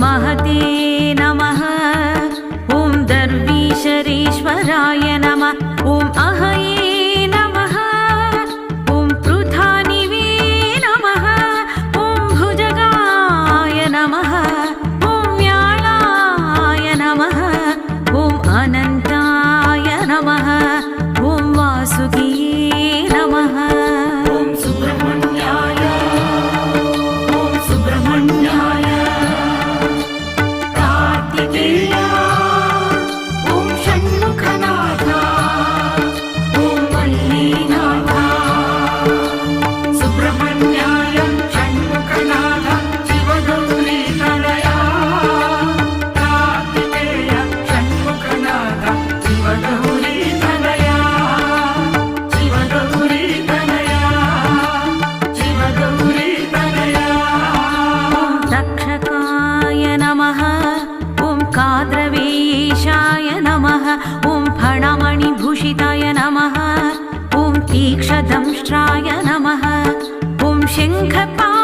महते नमः ॐ दर्वीशरीश्वराय नमः ॐ अहये वसिष्ठाय नमः ॐ शङ्खपा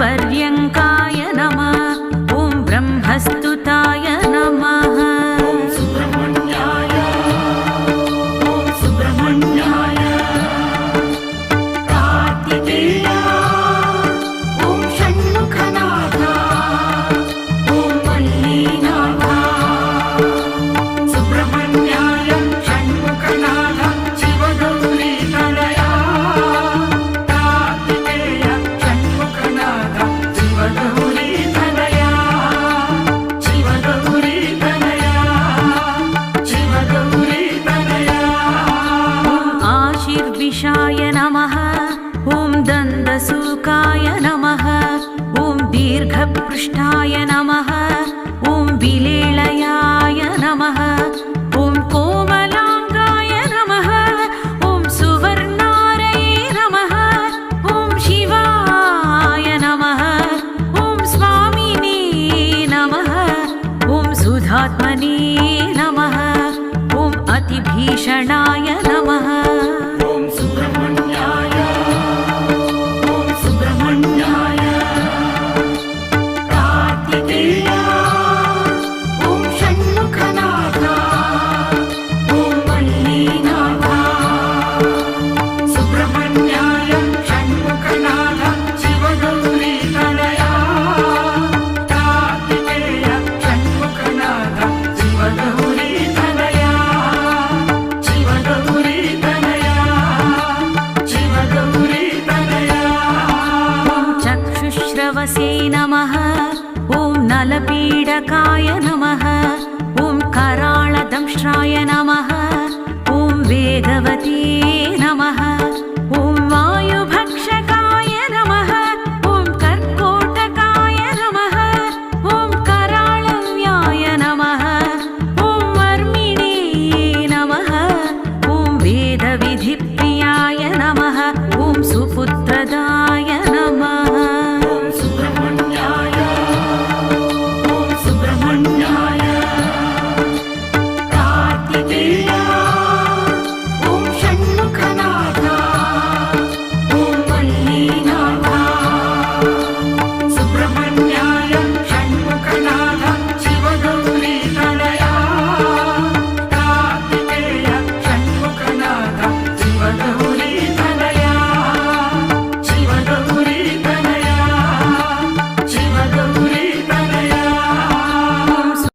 பர்வி పృష్ఠాయ నమః. குலவசே நம ஓம் நலபீடகாய நம ஓம் கராளதம்ஷ்டாய நம ஓம் வேதவதே நம Marina.